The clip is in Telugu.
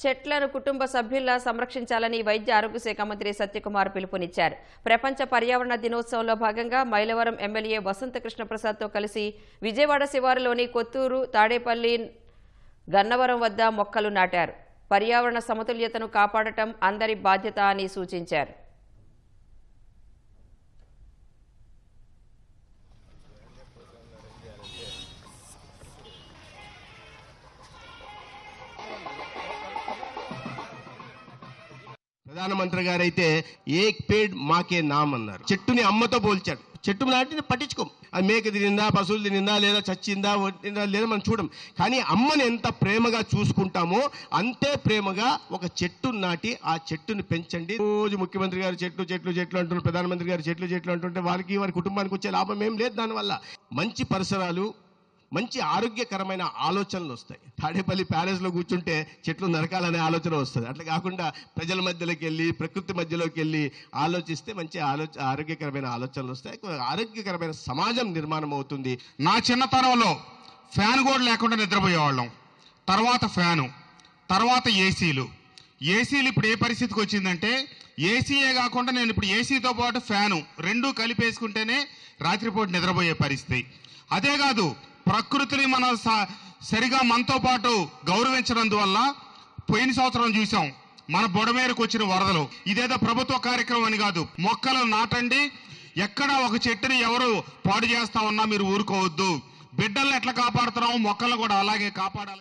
చెట్లను కుటుంబ సభ్యుల్లా సంరక్షించాలని వైద్య ఆరోగ్య శాఖ మంత్రి సత్యకుమార్ పిలుపునిచ్చారు. ప్రపంచ పర్యావరణ దినోత్సవంలో భాగంగా మైలవరం ఎమ్మెల్యే వసంత కృష్ణ ప్రసాద్తో కలిసి విజయవాడ శివారులోని కొత్తూరు తాడేపల్లి గన్నవరం వద్ద మొక్కలు నాటారు. పర్యావరణ సమతుల్యతను కాపాడటం అందరి బాధ్యత అని సూచించారు. ప్రధానమంత్రి గారైతే ఏక్ పేడ్ మాకే నామ్ అన్నారు. చెట్టుని అమ్మతో పోల్చాడు. చెట్టు నాటిని పట్టించుకోం. అది మేక తినిందా పశువులు తినిందా లేదా చచ్చిందా వట్టిందా లేదా మనం చూడం. కానీ అమ్మని ఎంత ప్రేమగా చూసుకుంటామో అంతే ప్రేమగా ఒక చెట్టు నాటి ఆ చెట్టుని పెంచండి. రోజు ముఖ్యమంత్రి గారు చెట్లు చెట్లు చెట్లు అంటున్నారు ప్రధానమంత్రి గారు చెట్లు చెట్లు అంటుంటే వారికి వారి కుటుంబానికి వచ్చే లాభం ఏం లేదు దానివల్ల. మంచి పరిసరాలు మంచి ఆరోగ్యకరమైన ఆలోచనలు వస్తాయి. తాడేపల్లి ప్యాలెస్లో కూర్చుంటే చెట్లు నరకాలనే ఆలోచన వస్తుంది. అట్లా కాకుండా ప్రజల మధ్యలోకి వెళ్ళి ప్రకృతి మధ్యలోకి వెళ్ళి ఆలోచిస్తే మంచి ఆలోచ ఆరోగ్యకరమైన ఆలోచనలు వస్తాయి. ఆరోగ్యకరమైన సమాజం నిర్మాణం అవుతుంది. నా చిన్నతనంలో ఫ్యాన్ కూడా లేకుండా నిద్రపోయేవాళ్ళం. తర్వాత ఫ్యాను తర్వాత ఏసీలు. ఏసీలు ఇప్పుడు ఏ పరిస్థితికి వచ్చిందంటే ఏసీయే కాకుండా నేను ఇప్పుడు ఏసీతో పాటు ఫ్యాను రెండూ కలిపేసుకుంటేనే రాత్రిపూట నిద్రపోయే పరిస్థితి. అదే కాదు ప్రకృతిని మనం స- సరిగా మనతో పాటు గౌరవించడందువల్ల పోయిన సంవత్సరం చూసాం మన బొడమేరకు వచ్చిన వరదలు. ఇదేదో ప్రభుత్వ కార్యక్రమం అని కాదు. మొక్కలు నాటండి. ఎక్కడ ఒక చెట్టుని ఎవరు పాడు చేస్తా ఉన్నా మీరు ఊరుకోవద్దు. బిడ్డల్ని ఎట్లా కాపాడుతున్నాము మొక్కలను కూడా అలాగే కాపాడాలి.